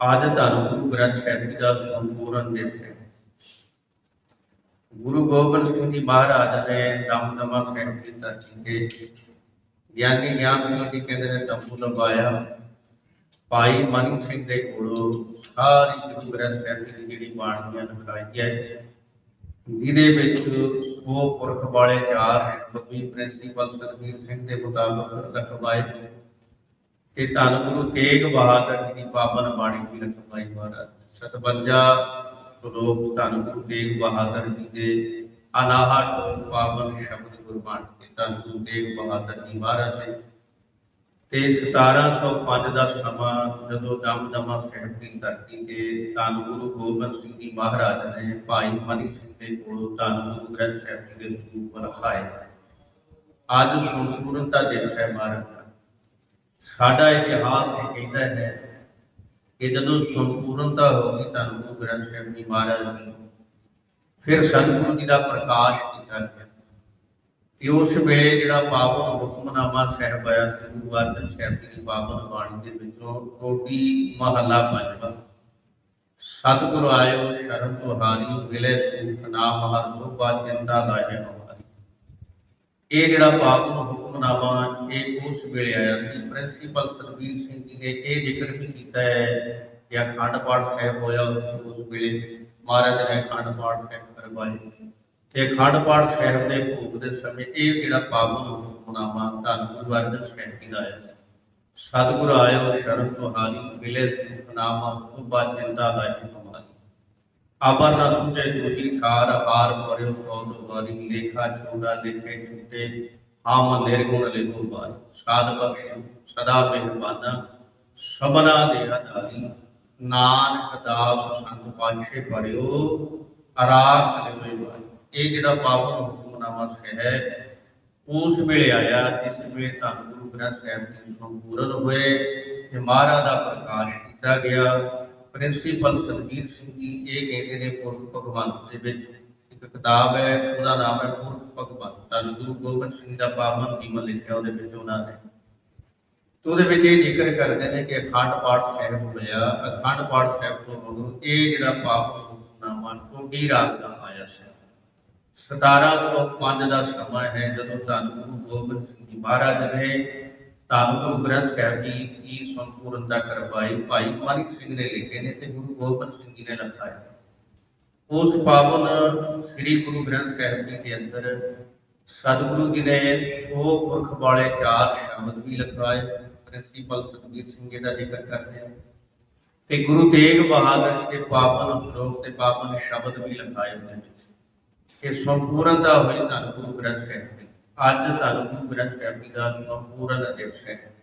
ਅੱਜ ਧੰਨ ਗੁਰੂ ਗ੍ਰੰਥ ਸਾਹਿਬ ਜੀ ਦਾ ਸੰਪੂਰਨ ਦਿਵਸ ਹੈ। ਗੁਰੂ ਗੋਬਿੰਦ ਸਿੰਘ ਜੀ ਮਹਾਰਾਜ ਨੇ ਦਮਦਮਾ ਸਾਹਿਬ ਦੀ ਧਰਤੀ ਤੇ ਗਿਆਨੀ ਗਿਆਨ ਸਿੰਘ ਜੀ ਕਹਿੰਦੇ ਨੇ, ਤੰਬੂ ਲਗਾਇਆ ਭਾਈ ਮਨੀ ਸਿੰਘ ਦੇ ਕੋਲੋਂ ਸਾਰੀ ਗੁਰੂ ਗ੍ਰੰਥ ਸਾਹਿਬ ਦੀ ਜਿਹੜੀ ਬਾਣੀਆਂ ਲਿਖਾਈ ਹੈ, ਜਿਹਦੇ ਵਿੱਚ ਉਹ ਪੁਰਖ ਵਾਲੇ ਚਾਰ ਸ਼ਬਦੀ ਪ੍ਰਿੰਸੀਪਲ ਸਰਵੀਰ ਸਿੰਘ ਦੇ ਮੁਤਾਬਕ ਲਿਖਵਾਏ। ਤੇ ਧੰਨ ਗੁਰੂ ਤੇਗ ਬਹਾਦਰ ਜੀ ਦੀ ਪਾਵਨ ਬਾਣੀ ਦੀ ਰਚਨਾਈ ਮਹਾਰਾਜ। 57 ਸ਼ਲੋਕ ਧੰਨ ਗੁਰੂ ਤੇਗ ਬਹਾਦਰ ਜੀ ਦੇ ਅਨਾਹਟ ਪਾਵਨ ਸ਼ਬਦ ਗੁਰਬਾਣੀ ਤੇ ਧੰਨ ਗੁਰੂ ਤੇਗ ਬਹਾਦਰ ਜੀ ਮਹਾਰਾਜ ਦੇ। ਤੇ 1705 ਦਾ ਸਮਾਂ ਜਦੋਂ ਦਮਦਮਾ ਸਾਹਿਬ ਦੀ ਧਰਤੀ ਤੇ ਧੰਨ ਗੁਰੂ ਗੋਬਿੰਦ ਸਿੰਘ ਜੀ ਮਹਾਰਾਜ ਨੇ ਭਾਈ ਮਨੀ ਸਿੰਘ ਦੇ ਕੋਲੋਂ ਧੰਨ ਗੁਰੂ ਗ੍ਰੰਥ ਸਾਹਿਬ ਜੀ ਦੇ ਸਰੂਪ ਰਖਾਏ। ਅੱਜ ਸੰਪੂਰਨਤਾ ਦਿਵਸ ਹੈ ਮਹਾਰਾਜ। ਸਾਡਾ ਇਤਿਹਾਸ ਇਹ ਕਹਿੰਦਾ ਹੈ ਕਿ ਜਦੋਂ ਸੰਪੂਰਨਤਾ ਹੋ ਗਈ ਧੰਨ ਗੁਰੂ ਗ੍ਰੰਥ ਸਾਹਿਬ ਜੀ ਮਹਾਰਾਜ ਦੀ ਫਿਰ ਸਤਿਗੁਰੂ ਜੀ ਦਾ ਪ੍ਰਕਾਸ਼ ਕੀਤਾ ਗਿਆ। ਤੇ ਉਸ ਵੇਲੇ ਜਿਹੜਾ ਪਾਵਨ ਹੁਕਮਨਾਮਾ ਸਾਹਿਬ ਆਇਆ ਸੀ, ਗੁਰੂ ਸਾਹਿਬ ਦੀ ਪਾਵਨ ਬਾਣੀ ਦੇ ਵਿੱਚੋਂ ਟੋਟੀ ਮਹੱਲਾ ਪੰਜਵਾਂ। ਸਤਿਗੁਰ ਆਇਓ, ਸ਼ਰਨ ਤੁਹਾਰੀ ਮਿਲੇ ਸੁਖ ਨਾਮ ਹਰ ਸੋਭਾ ਚਿੰਤਾ ਲਾਹੇ ਹਮਾਰੀ ਇਹ ਜਿਹੜਾ ਪਾਵਨ ਹੁਕਮਨਾਮਾ ਇਹ ਉਸ ਵੇਲੇ ਆਇਆ ਸੀ ਪ੍ਰਿੰਸੀਪਲ ਸਰਵੀਰ ਸਿੰਘ ਜੀ ਨੇ ਇਹ ਜ਼ਿਕਰ ਵੀ ਕੀਤਾ ਹੈ ਕਿ ਅਖੰਡ ਪਾਠ ਸਾਹਿਬ ਹੋਇਆ ਉਸ ਵੇਲੇ ਮਹਾਰਾਜ ਨੇ ਅਖੰਡ ਪਾਠ ਸਾਹਿਬ ਕਰਵਾਏ ਤੇ ਅਖੰਡ ਪਾਠ ਸਾਹਿਬ ਦੇ ਭੋਗ ਦੇ ਸਮੇਂ ਇਹ ਜਿਹੜਾ ਪਾਵਨ ਹੁਕਮਨਾਮਾ ਧੰਨ ਗੁਰੂ ਅਰਜਨ ਸਾਹਿਬ ਜੀ ਦਾ ਆਇਆ ਸੀ ਸਤਿਗੁਰ ਆਇਓ ਸ਼ਰਨ ਤੁਹਾਰੀ ਮਿਲੇ ਸੁਖ ਨਾਮ ਸੁਭਾ ਚਿੰਤਾ ਲਾਹੇ ਹਮਾਰੀ ਅਬਰ ਨਾ ਸੁਝੇ ਦੂਜੀ ਠਾਰ ਹਾਰ ਪਰਿਓ ਕੌਣ ਵਾਰੀ ਲੇਖਾ ਛੋੜਾ ਲਿਖੇ ਛੁੱਟੇ ਆਮ ਨਿਰਗੁਣ ਲਿਖੋ ਬਾਰ ਸਾਧ ਬਖਸ਼ ਸਦਾ ਮਿਹਰਬਾਨਾ ਸਬਨਾ ਦੇ ਆਧਾਰੀ। ਨਾਨਕ ਦਾਸ ਸੰਤ ਪਾਤਸ਼ੇ ਪਰਿਓ ਅਰਾਖ ਲਿਵੇ ਬਾਰ ਇਹ ਜਿਹੜਾ ਪਾਵਨ ਹੁਕਮਨਾਮਾ ਹੈ, ਉਸ ਵੇਲੇ ਆਇਆ, ਜਿਸ ਵੇਲੇ ਧੰਨ ਗੁਰੂ ਗ੍ਰੰਥ ਸਾਹਿਬ ਜੀ ਸੰਪੂਰਨ ਹੋਏ ਤੇ ਮਹਾਰਾਜ ਦਾ ਪ੍ਰਕਾਸ਼ ਕੀਤਾ ਗਿਆ। ਪ੍ਰਿੰਸੀਪਲ ਸੰਜੀਤ ਸਿੰਘ ਜੀ ਇਹ ਕਹਿੰਦੇ ਨੇ ਪੁਰਖ ਭਗਵੰਤ ਦੇ ਵਿੱਚ ਇੱਕ ਕਿਤਾਬ ਹੈ, ਉਹਦਾ ਨਾਮ ਹੈ ਪੁਰਖ ਭਗਵੰਤ। ਧੰਨ ਗੁਰੂ ਗੋਬਿੰਦ ਸਿੰਘ ਦਾ ਪਾਵਨ ਜੀਵਨ ਲਿਖਿਆ ਉਹਦੇ ਵਿੱਚ ਉਹਨਾਂ ਨੇ। ਤੇ ਉਹਦੇ ਵਿੱਚ ਇਹ ਜ਼ਿਕਰ ਕਰਦੇ ਨੇ ਕਿ ਅਖੰਡ ਪਾਠ ਸਾਹਿਬ ਹੋਇਆ ਅਖੰਡ ਪਾਠ ਸਾਹਿਬ ਤੋਂ ਮਗਰੋਂ ਇਹ ਜਿਹੜਾ ਪਾਵਨ ਹੁਕਮਨਾਮਾ ਟੋਡੀ ਰਾਗ ਦਾ ਆਇਆ ਸੀ। 1705 ਦਾ ਸਮਾਂ ਹੈ, ਜਦੋਂ ਧੰਨ ਗੁਰੂ ਗੋਬਿੰਦ ਸਿੰਘ ਜੀ ਮਹਾਰਾਜ ਨੇ ਧੰਨ ਗੁਰੂ ਗ੍ਰੰਥ ਸਾਹਿਬ ਜੀ ਦੀ ਸੰਪੂਰਨਤਾ ਕਰਵਾਈ। ਭਾਈ ਮਾਨਿਕ ਸਿੰਘ ਨੇ ਲਿਖੇ ਨੇ ਤੇ ਗੁਰੂ ਗੋਬਿੰਦ ਸਿੰਘ ਜੀ ਨੇ ਲਿਖਾਏ ਉਸ ਪਾਵਨ ਸ੍ਰੀ ਗੁਰੂ ਗ੍ਰੰਥ ਸਾਹਿਬ ਜੀ ਦੇ ਅੰਦਰ ਸਤਿਗੁਰੂ ਜੀ ਨੇ ਸੋ ਪੁਰਖ ਵਾਲੇ ਚਾਰ ਸ਼ਬਦ ਵੀ ਲਿਖਵਾਏ ਪ੍ਰਿੰਸੀਪਲ ਸੁਖਬੀਰ ਸਿੰਘ ਜੀ ਦਾ ਜ਼ਿਕਰ ਕਰਦੇ ਹਾਂ ਤੇ ਗੁਰੂ ਤੇਗ ਬਹਾਦਰ ਜੀ ਦੇ ਪਾਵਨ ਸ਼ਲੋਕ ਤੇ ਪਾਵਨ ਸ਼ਬਦ ਵੀ ਲਿਖਾਏ ਹੋਏ ਨੇ। ਕਿ ਸੰਪੂਰਨਤਾ ਹੋਈ ਧੰਨ ਗੁਰੂ ਗ੍ਰੰਥ ਸਾਹਿਬ ਜੀ ਅੱਜ ਧੰਨ ਗੁਰੂ ਗ੍ਰੰਥ ਸਾਹਿਬ ਜੀ ਦਾ ਸੰਪੂਰਨ ਦਿਵਸ ਹੈ।